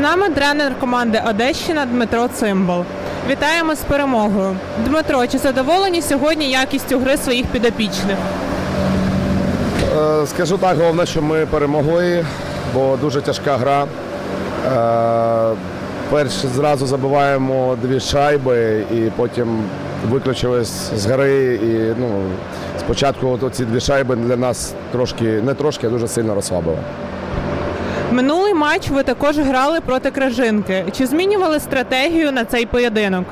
нами тренер команди Одещина Дмитро Цимбал. Вітаємо з перемогою. Дмитро, чи задоволені сьогодні якістю гри своїх підопічних? Е, Скажу так, головне, що ми перемогли, бо дуже тяжка гра. Е, Перш зразу забиваємо дві шайби і потім виключились з гри. І ну, спочатку ці дві шайби для нас трошки, не трошки, а дуже сильно розслабили. Минулий матч ви також грали проти Кражинки. Чи змінювали стратегію на цей поєдинок?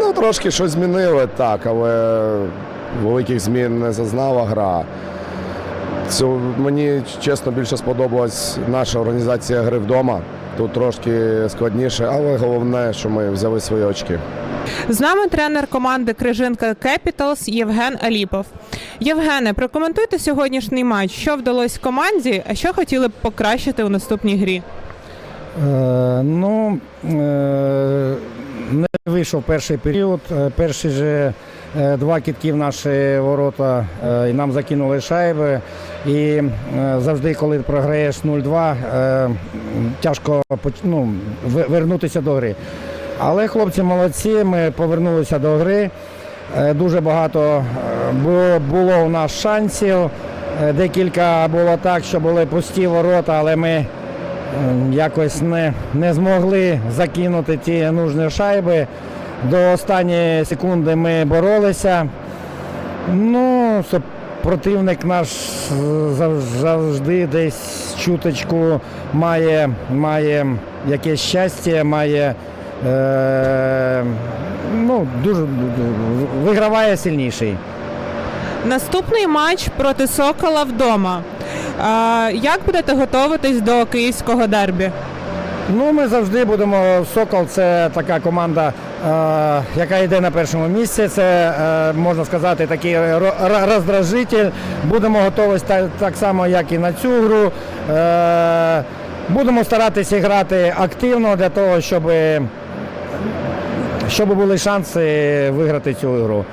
Ну, трошки щось змінили, так, але великих змін не зазнала гра. Цю, мені чесно більше сподобалась наша організація гри вдома. Тут трошки складніше, але головне, що ми взяли свої очки. З нами тренер команди Крижинка Кепіталс Євген Аліпов. Євгене, прокоментуйте сьогоднішній матч. Що вдалося команді, а що хотіли б покращити у наступній грі? Е, ну, е, не вийшов перший період. Е, Перші же два кітки в наші ворота е, і нам закинули шайби. І е, завжди, коли програєш 0-2, е, тяжко ну, вернутися до гри. Але хлопці молодці, ми повернулися до гри. Е, Дуже багато е, було, було у нас шансів. Е, Декілька було так, що були пусті ворота, але ми е, якось не, не змогли закинути ті нужні шайби. До останньої секунди ми боролися. Ну, противник наш завжди десь чуточку має, має якесь щастя, має е, ну, дуже виграває сильніший. Наступний матч проти Сокола вдома. Як будете готуватись до київського дербі? Ну, ми завжди будемо. Сокол це така команда, е, яка йде на першому місці. Це е, можна сказати такий ро- ро- роздражитель. Будемо так, так само, як і на цю гру. Е, будемо старатися грати активно для того, щоб, щоб були шанси виграти цю гру.